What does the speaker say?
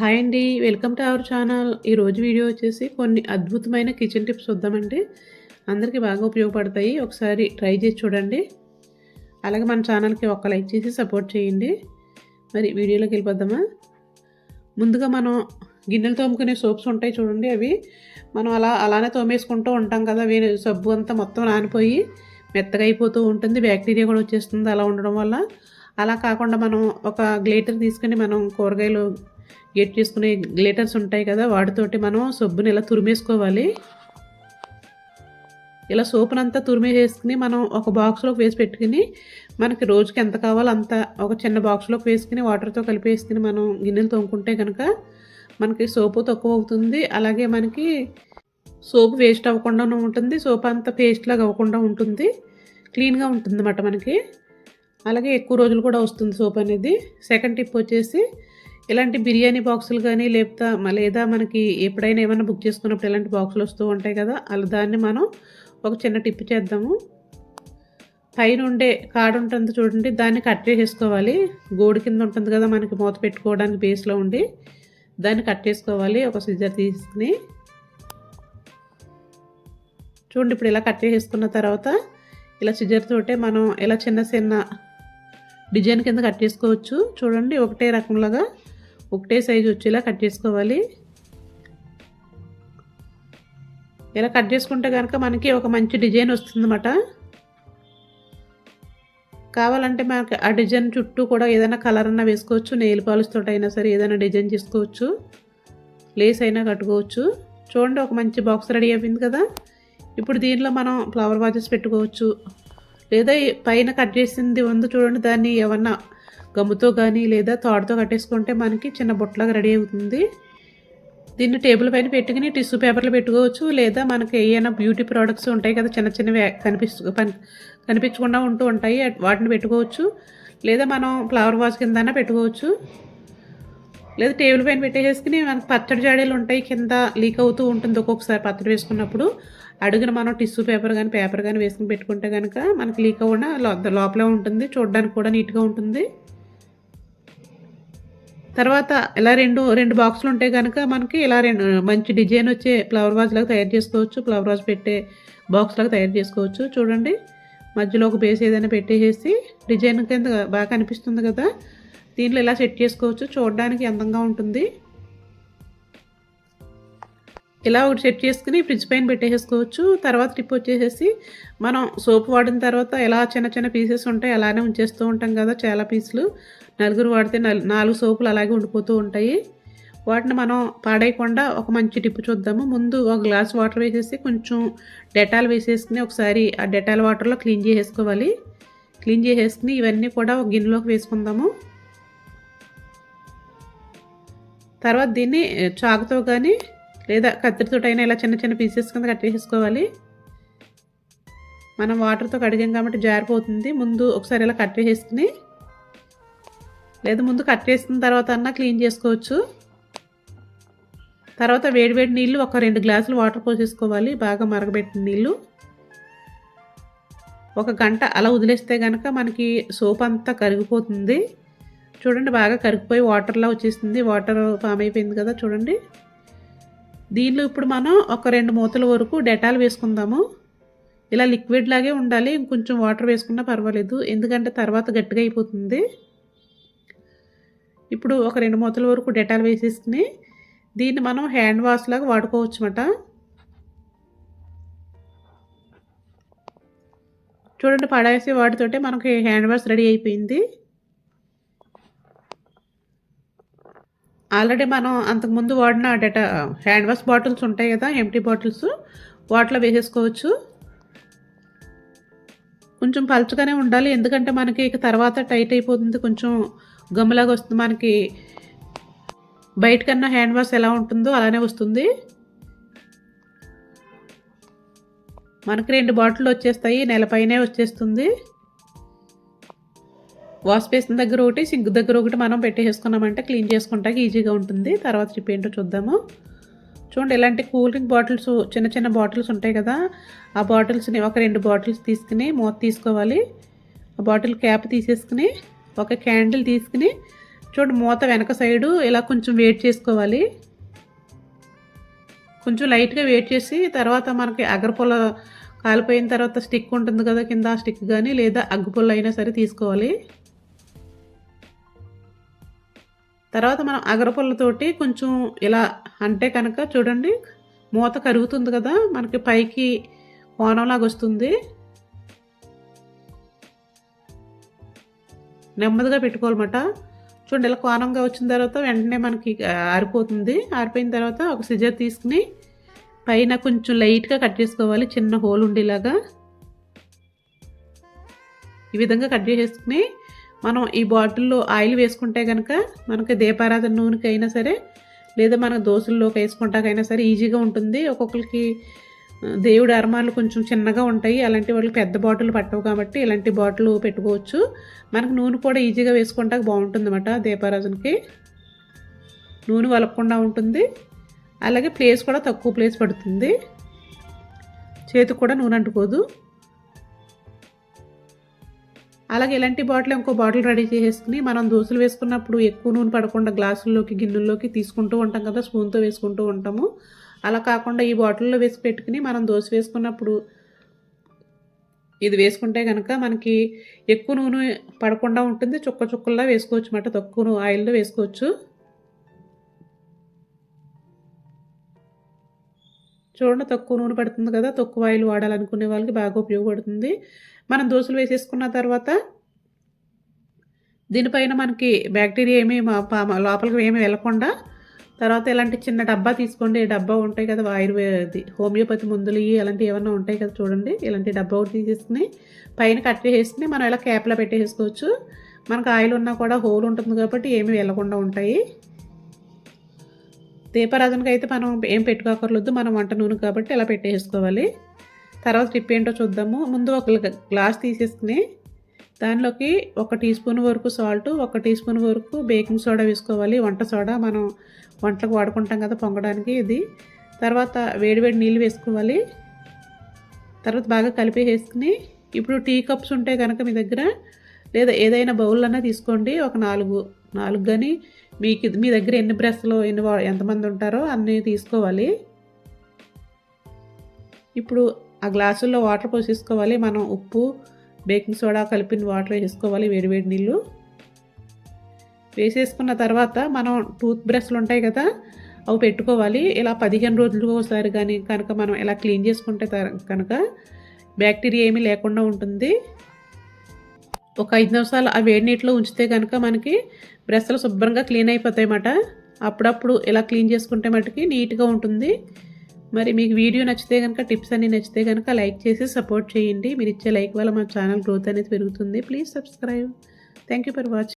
Hi అండి welcome to our channel. ఈరోజు video వచ్చేసి కొన్ని అద్భుతమైన కిచెన్ టిప్స్ చూద్దామండి అందరికీ బాగా ఉపయోగపడతాయి. ఒకసారి ట్రై చేసి చూడండి. అలాగే మన ఛానల్కి ఒక లైక్ చేసి సపోర్ట్ చేయండి. మరి వీడియోలోకి వెళ్ళిపోద్దామా ముందుగా మనం గిన్నెలు తోముకునే సోప్స్ ఉంటాయి చూడండి అవి. మనం అలా అలానే తోమేసుకుంటూ ఉంటాం కదా వేరే సబ్బు అంతా మొత్తం నానిపోయి మెత్తగా అయిపోతూ ఉంటుంది. బ్యాక్టీరియా కూడా వచ్చేస్తుంది అలా ఉండడం వల్ల. అలా కాకుండా మనం ఒక గ్లేటర్ తీసుకుని మనం కూరగాయలు గెట్ చేసుకునే గ్లేటర్స్ ఉంటాయి కదా వాటితోటి మనం సబ్బుని ఇలా తురిమేసుకోవాలి? ఇలా సోపునంతా తురిమేసేసుకుని మనం ఒక బాక్స్లోకి వేసి పెట్టుకుని మనకి రోజుకి ఎంత కావాలో అంత ఒక చిన్న బాక్స్లోకి వేసుకుని వాటర్తో కలిపేసుకుని మనం గిన్నెలు తోముకుంటే కనుక మనకి సోపు తక్కువ అవుతుంది. అలాగే మనకి సోపు వేస్ట్ అవ్వకుండా ఉంటుంది. సోప్ అంతా పేస్ట్ లాగా అవ్వకుండా ఉంటుంది. క్లీన్గా ఉంటుంది అన్నమాట మనకి. అలాగే ఎక్కువ రోజులు కూడా వస్తుంది సోప్ అనేది. సెకండ్ టిప్ వచ్చేసి ఇలాంటి బిర్యానీ బాక్సులు కానీ లేకపోతే లేదా మనకి ఎప్పుడైనా ఏమైనా బుక్ చేసుకున్నప్పుడు ఇలాంటి బాక్సులు వస్తూ ఉంటాయి కదా అలా దాన్ని మనం ఒక చిన్న టిప్ చేద్దాము. పైన ఉండే కాడ ఉంటుంది చూడండి దాన్ని కట్ చేసేసుకోవాలి. గోడు కింద ఉంటుంది కదా మనకి మూత పెట్టుకోవడానికి బేస్లో ఉండి దాన్ని కట్ చేసుకోవాలి ఒక సిజర్ తీసుకుని. చూడండి ఇప్పుడు ఇలా కట్ చేసుకున్న తర్వాత ఇలా సిజర్ తోటే మనం ఇలా చిన్న చిన్న డిజైన్ కింద కట్ చేసుకోవచ్చు. చూడండి ఒకటే రకంలాగా ఒకటే సైజు వచ్చేలా కట్ చేసుకోవాలి. ఇలా కట్ చేసుకుంటే కనుక మనకి ఒక మంచి డిజైన్ వస్తుందన్నమాట. కావాలంటే మనకి ఆ డిజైన్ చుట్టూ కూడా ఏదైనా కలర్ అన్నా వేసుకోవచ్చు నెయిల్ పాలిస్తో అయినా సరే ఏదైనా డిజైన్ చేసుకోవచ్చు లేస్ అయినా కట్టుకోవచ్చు. చూడండి ఒక మంచి బాక్స్ రెడీ అయిపోయింది కదా. ఇప్పుడు దీనిలో మనం ఫ్లవర్ వాజెస్ పెట్టుకోవచ్చు. లేదా పైన కట్ చేసింది ఉంది చూడండి దాన్ని ఏమన్నా గమ్ముతో కానీ లేదా తాడుతో కట్టేసుకుంటే మనకి చిన్న బుట్టలాగా రెడీ అవుతుంది. దీన్ని టేబుల్ పైన పెట్టుకుని టిష్యూ పేపర్లు పెట్టుకోవచ్చు. లేదా మనకి ఏమైనా బ్యూటీ ప్రోడక్ట్స్ ఉంటాయి కదా చిన్న చిన్నవి కనిపిస్తు కనిపించకుండా ఉంటూ ఉంటాయి. వాటిని పెట్టుకోవచ్చు. లేదా మనం ఫ్లవర్ వాజ్ కింద పెట్టుకోవచ్చు. లేదా టేబుల్ పైన పెట్టేసుకుని మనకి పచ్చడి జాడీలు ఉంటాయి కింద లీక్ అవుతూ ఉంటుంది ఒక్కొక్కసారి పచ్చడి వేసుకున్నప్పుడు. అడుగున మనం టిష్యూ పేపర్ కానీ పేపర్ కానీ వేసుకుని పెట్టుకుంటే కనుక మనకి లీక్ అవ్వకుండా లోపల ఉంటుంది. చూడడానికి కూడా నీట్గా ఉంటుంది. తర్వాత ఇలా రెండు రెండు బాక్సులు ఉంటే కనుక మనకి ఇలా రెండు మంచి డిజైన్ వచ్చే ఫ్లవర్ వాజ్ లాగా తయారు చేసుకోవచ్చు. ఫ్లవర్ వాజ్ పెట్టే బాక్స్ లాగా తయారు చేసుకోవచ్చు. చూడండి. మధ్యలో ఒక బేస్ ఏదైనా పెట్టేసేసి డిజైన్ కింద బాగా కనిపిస్తుంది కదా. దీంట్లో ఇలా సెట్ చేసుకోవచ్చు. చూడడానికి అందంగా ఉంటుంది. ఇలా ఒకటి సెట్ చేసుకుని ఫ్రిడ్జ్ పైన పెట్టేసుకోవచ్చు తర్వాత టిప్ వచ్చేసేసి మనం సోప్ వాడిన తర్వాత ఎలా చిన్న చిన్న పీసెస్ ఉంటాయి అలానే ఉంచేస్తూ ఉంటాం కదా చాలా పీసులు. నలుగురు వాడితే నాలుగు సోపులు అలాగే ఉండిపోతూ ఉంటాయి. వాటిని మనం పాడేయకుండా ఒక మంచి టిప్ చూద్దాము. ముందు ఒక గ్లాస్ వాటర్ వేసేసి కొంచెం డెటాల్ వేసేసుకుని ఒకసారి ఆ డెటాల్ వాటర్లో క్లీన్ చేసేసుకోవాలి. క్లీన్ చేసేసుకుని ఇవన్నీ కూడా ఒక గిన్నెలోకి వేసుకుందాము. తర్వాత దీన్ని చాకుతో కానీ లేదా కత్తిరితోటైనా ఇలా చిన్న చిన్న పీసెస్ కింద కట్ చేసేసుకోవాలి. మనం వాటర్తో కడిగాం కాబట్టి జారిపోతుంది. ముందు ఒకసారి ఇలా కట్ చేసేసుకుని లేదా ముందు కట్ చేసిన తర్వాత అన్నా క్లీన్ చేసుకోవచ్చు. తర్వాత వేడివేడి నీళ్ళు ఒక రెండు గ్లాసులు వాటర్ పోసేసుకోవాలి. బాగా మరగబెట్టిన నీళ్ళు. ఒక గంట అలా వదిలేస్తే కనుక మనకి సోప్ అంతా కరిగిపోతుంది. చూడండి బాగా కరిగిపోయి వాటర్లా వచ్చేస్తుంది వాటర్ ఫామ్ అయిపోయింది కదా చూడండి. దీనిలో ఇప్పుడు మనం ఒక రెండు మూతల వరకు డెటాల్ వేసుకుందాము. ఇలా లిక్విడ్ లాగే ఉండాలి ఇంకొంచెం వాటర్ వేసుకున్నా పర్వాలేదు ఎందుకంటే తర్వాత గట్టిగా అయిపోతుంది. ఇప్పుడు ఒక రెండు మూతల వరకు డెటాల్ వేసేసుకుని దీన్ని మనం హ్యాండ్ వాష్ లాగా వాడుకోవచ్చు అన్నమాట చూడండి పడేసి వాటితోటే మనకి హ్యాండ్ వాష్ రెడీ అయిపోయింది. ఆల్రెడీ మనం అంతకుముందు వాడిన డెటా హ్యాండ్ వాష్ బాటిల్స్ ఉంటాయి కదా ఎంటీ బాటిల్స్. వాటిలో వేసేసుకోవచ్చు. కొంచెం పలుచగానే ఉండాలి ఎందుకంటే మనకి ఇక తర్వాత టైట్ అయిపోతుంది కొంచెం గమ్ములాగా వస్తుంది. మనకి బయట కన్నా హ్యాండ్ వాష్ ఎలా ఉంటుందో అలానే వస్తుంది. మనకి రెండు బాటిల్ వచ్చేస్తాయి నెలపైనే వచ్చేస్తుంది. వాష్ బేసిన్ దగ్గర ఒకటి సింక్ దగ్గర ఒకటి మనం పెట్టేసుకున్నామంటే క్లీన్ చేసుకుంటాక ఈజీగా ఉంటుంది. తర్వాత టిప్ ఏంటో చూద్దాము. చూడండి ఇలాంటి కూల్ డ్రింక్ బాటిల్స్ చిన్న చిన్న బాటిల్స్ ఉంటాయి కదా. ఆ బాటిల్స్ని ఒక రెండు బాటిల్స్ తీసుకుని మూత తీసుకోవాలి. ఆ బాటిల్ క్యాప్ తీసేసుకుని ఒక క్యాండిల్ తీసుకుని చూడండి మూత వెనక సైడు ఇలా కొంచెం వెయిట్ చేసుకోవాలి. కొంచెం లైట్గా వెయిట్ చేసి తర్వాత మనకి అగరపుల్ల కాలిపోయిన తర్వాత స్టిక్ ఉంటుంది కదా కింద ఆ స్టిక్ కానీ లేదా అగ్గుపుల్ల అయినా సరే తీసుకోవాలి. తర్వాత మనం అగరపుల్లతోటి కొంచెం ఇలా అంటే కనుక చూడండి మూత కరుగుతుంది కదా మనకి పైకి కోణంలాగా వస్తుంది. నెమ్మదిగా పెట్టుకోవాలన్నమాట. చూడండి ఇలా కోణంగా వచ్చిన తర్వాత వెంటనే మనకి ఆరిపోతుంది. ఆరిపోయిన తర్వాత ఒక సిజర్ తీసుకుని పైన కొంచెం లైట్గా కట్ చేసుకోవాలి. చిన్న హోల్ ఉండేలాగా. ఈ విధంగా కట్ చేసేసుకుని మనం ఈ బాటిల్లో ఆయిల్ వేసుకుంటే కనుక మనకి దీపారాధన నూనెకి అయినా సరే లేదా మన దోశల్లోకి వేసుకుంటాకైనా సరే ఈజీగా ఉంటుంది. ఒక్కొక్కరికి దేవుడి అరమాలు కొంచెం చిన్నగా ఉంటాయి. అలాంటి వాళ్ళు పెద్ద బాటిల్ పట్టవు కాబట్టి ఇలాంటి బాటిల్ పెట్టుకోవచ్చు. మనకు నూనె కూడా ఈజీగా వేసుకుంటాక బాగుంటుంది అన్నమాట దీపారాజునికి నూనె వలపకుండా ఉంటుంది. అలాగే ప్లేస్ కూడా తక్కువ ప్లేస్ పడుతుంది. చేతికి కూడా నూనె అంటుకోదు. అలాగే ఇలాంటి బాటిల్ ఇంకో బాటిల్ రెడీ చేసేసుకుని మనం దోశలు వేసుకున్నప్పుడు ఎక్కువ నూనె పడకుండా గ్లాసుల్లోకి గిన్నెల్లోకి తీసుకుంటూ ఉంటాం కదా స్పూన్తో వేసుకుంటూ ఉంటాము. అలా కాకుండా ఈ బాటిల్లో వేసి పెట్టుకుని మనం దోశ వేసుకున్నప్పుడు ఇది వేసుకుంటే కనుక మనకి ఎక్కువ నూనె పడకుండా ఉంటుంది చుక్క చుక్కల్లా వేసుకోవచ్చు అన్నమాట తక్కువ ఆయిల్లో వేసుకోవచ్చు. చూడండి తక్కువ నూనె పడుతుంది కదా తక్కువ ఆయిల్ వాడాలనుకునే వాళ్ళకి బాగా ఉపయోగపడుతుంది. మనం దోశలు వేసేసుకున్న తర్వాత దీనిపైన మనకి బ్యాక్టీరియా ఏమీ లోపలికి ఏమీ వెళ్ళకుండా తర్వాత ఇలాంటి చిన్న డబ్బా తీసుకోండి. డబ్బా ఉంటాయి కదా ఆయుర్వేది హోమియోపతి మందులు అలాంటివి ఏమన్నా ఉంటాయి కదా చూడండి. ఇలాంటి డబ్బా ఒకటి తీసేసుకుని పైన కట్ మనం ఇలా క్యాప్లో పెట్టేసుకోవచ్చు. మనకు ఆయిల్ ఉన్నా కూడా హోల్ ఉంటుంది కాబట్టి ఏమీ వెళ్ళకుండా ఉంటాయి. దీపారాధనకి అయితే మనం ఏం పెట్టుకోకర్లేదు మనం వంట నూనె కాబట్టి ఇలా పెట్టేసుకోవాలి. తర్వాత టిప్ ఏంటో చూద్దాము. ముందు ఒక గ్లాస్ తీసేసుకుని దానిలోకి ఒక టీ స్పూన్ వరకు సాల్ట్ ఒక టీ స్పూన్ వరకు బేకింగ్ సోడా వేసుకోవాలి. వంట సోడా మనం వంటలకు వాడుకుంటాం కదా పొంగడానికి ఇది. తర్వాత వేడివేడి నీళ్ళు వేసుకోవాలి. తర్వాత బాగా కలిపి వేసుకుని ఇప్పుడు టీ కప్స్ ఉంటే కనుక మీ దగ్గర లేదా ఏదైనా బౌల్ అన్నా తీసుకోండి. ఒక నాలుగు నాలుగు కానీ మీకు మీ దగ్గర ఎన్ని బ్రష్లు ఎన్ని ఎంతమంది ఉంటారో అన్నీ తీసుకోవాలి. ఇప్పుడు ఆ గ్లాసుల్లో వాటర్ పోసేసుకోవాలి. మనం ఉప్పు బేకింగ్ సోడా కలిపిన వాటర్ వేసుకోవాలి వేడివేడి నీళ్ళు. వేసేసుకున్న తర్వాత మనం టూత్ బ్రష్లు ఉంటాయి కదా అవి పెట్టుకోవాలి. ఇలా పదిహేను రోజులకు ఒకసారి కానీ కనుక మనం ఇలా క్లీన్ చేసుకుంటే కనుక బ్యాక్టీరియా ఏమీ లేకుండా ఉంటుంది. ఒక ఐదు నిమిషాలు ఆ వేడి నీటిలో ఉంచితే కనుక మనకి బ్రష్లు శుభ్రంగా క్లీన్ అయిపోతాయన్నమాట అప్పుడప్పుడు ఇలా క్లీన్ చేసుకుంటే మటుకి నీట్గా ఉంటుంది. మరి మీకు వీడియో నచ్చితే కనుక టిప్స్ అన్ని నచ్చితే కనుక లైక్ చేసి సపోర్ట్ చేయండి. మీరు ఇచ్చే లైక్ వల్ల మా ఛానల్ గ్రోత్ అనేది పెరుగుతుంది. Please subscribe. Thank you for watching